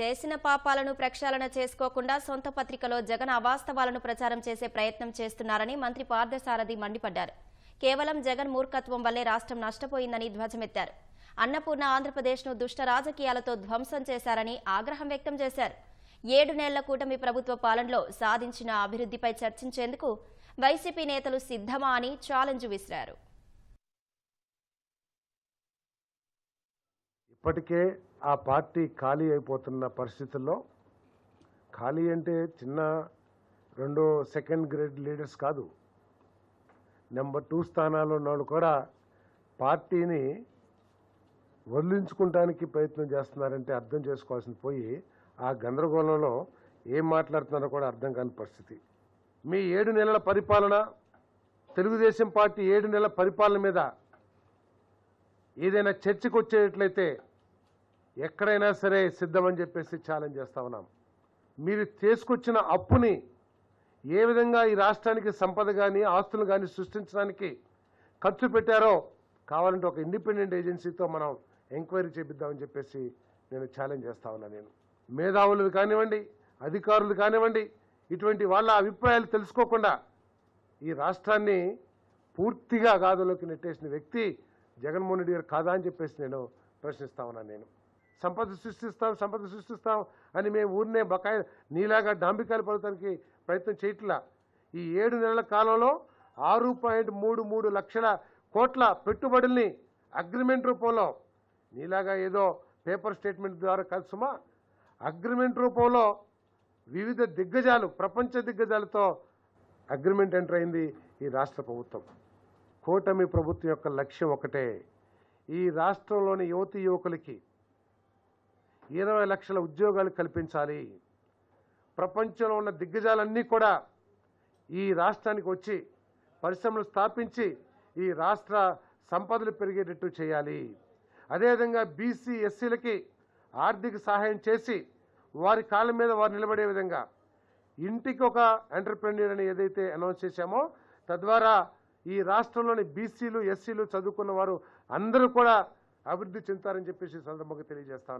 చేసిన పాపాలను ప్రక్షాళన చేసుకోకుండా సొంత పత్రికలో జగన్ అవాస్తవాలను ప్రచారం చేసే ప్రయత్నం చేస్తున్నారని మంత్రి పార్థసారథి మండిపడ్డారు. కేవలం జగన్ మూర్ఖత్వం వల్లే రాష్ట్రం నష్టపోయిందని ధ్వజమెత్తారు. అన్నపూర్ణ ఆంధ్రప్రదేశ్ను దుష్ట రాజకీయాలతో ధ్వంసం చేశారని ఆగ్రహం వ్యక్తం చేశారు. ఏడు నెలల కూటమి ప్రభుత్వ పాలనలో సాధించిన అభివృద్ధిపై చర్చించేందుకు వైసీపీ నేతలు సిద్ధమా అని ఛాలెంజ్ విసిరారు. ఇప్పటికే ఆ పార్టీ ఖాళీ అయిపోతున్న పరిస్థితుల్లో ఖాళీ అంటే చిన్న రెండో సెకండ్ గ్రేడ్ లీడర్స్ కాదు. నెంబర్ టూ స్థానాల్లో ఉన్నవాళ్ళు కూడా పార్టీని వదిలించుకుంటానికి ప్రయత్నం చేస్తున్నారంటే అర్థం చేసుకోవాల్సింది పోయి ఆ గందరగోళంలో ఏం మాట్లాడుతున్నారో కూడా అర్థం కాని పరిస్థితి. మీ ఏడు నెలల పరిపాలన తెలుగుదేశం పార్టీ ఏడు నెలల పరిపాలన మీద ఏదైనా చర్చకు వచ్చేటట్లయితే ఎక్కడైనా సరే సిద్ధమని చెప్పేసి ఛాలెంజ్ చేస్తా ఉన్నాం. మీరు తీసుకొచ్చిన అప్పుని ఏ విధంగా ఈ రాష్ట్రానికి సంపద కానీ ఆస్తులు కానీ సృష్టించడానికి ఖర్చు పెట్టారో కావాలంటే ఒక ఇండిపెండెంట్ ఏజెన్సీతో మనం ఎంక్వైరీ చేపిద్దామని చెప్పేసి నేను ఛాలెంజ్ చేస్తా ఉన్నా నేను. మేధావులు కానివ్వండి అధికారులు కానివ్వండి ఇటువంటి వాళ్ళ అభిప్రాయాలు తెలుసుకోకుండా ఈ రాష్ట్రాన్ని పూర్తిగా గాథలోకి నెట్టేసిన వ్యక్తి జగన్మోహన్ రెడ్డి గారు కాదా అని చెప్పేసి నేను ప్రశ్నిస్తా ఉన్నాను నేను. సంపద సృష్టిస్తాం సంపద సృష్టిస్తాం అని మేము ఊరినే బకాయి నీలాగా డాంబికాయలు పడటానికి ప్రయత్నం చేయట్లా. ఈ ఏడు నెలల కాలంలో ఆరు పాయింట్ మూడు మూడు లక్షల కోట్ల పెట్టుబడుల్ని అగ్రిమెంట్ రూపంలో నీలాగా ఏదో పేపర్ స్టేట్మెంట్ ద్వారా కలుసుమా అగ్రిమెంట్ రూపంలో వివిధ దిగ్గజాలు ప్రపంచ దిగ్గజాలతో అగ్రిమెంట్ ఎంటర్ అయింది ఈ రాష్ట్ర ప్రభుత్వం. కూటమి ప్రభుత్వం యొక్క లక్ష్యం ఒకటే ఈ రాష్ట్రంలోని యువతి యువకులకి ఇరవై లక్షల ఉద్యోగాలు కల్పించాలి. ప్రపంచంలో ఉన్న దిగ్గజాలన్నీ కూడా ఈ రాష్ట్రానికి వచ్చి పరిశ్రమలు స్థాపించి ఈ రాష్ట్ర సంపదలు పెరిగేటట్టు చేయాలి. అదేవిధంగా బీసీ ఎస్సీలకి ఆర్థిక సహాయం చేసి వారి కాళ్ళ మీద వారు నిలబడే విధంగా ఇంటికి ఒక ఎంటర్ప్రెన్యూర్ అని ఏదైతే అనౌన్స్ చేశామో తద్వారా ఈ రాష్ట్రంలోని బీసీలు ఎస్సీలు చదువుకున్న వారు అందరూ కూడా అభివృద్ధి చెందుతారని చెప్పేసి సందర్భంగా తెలియజేస్తా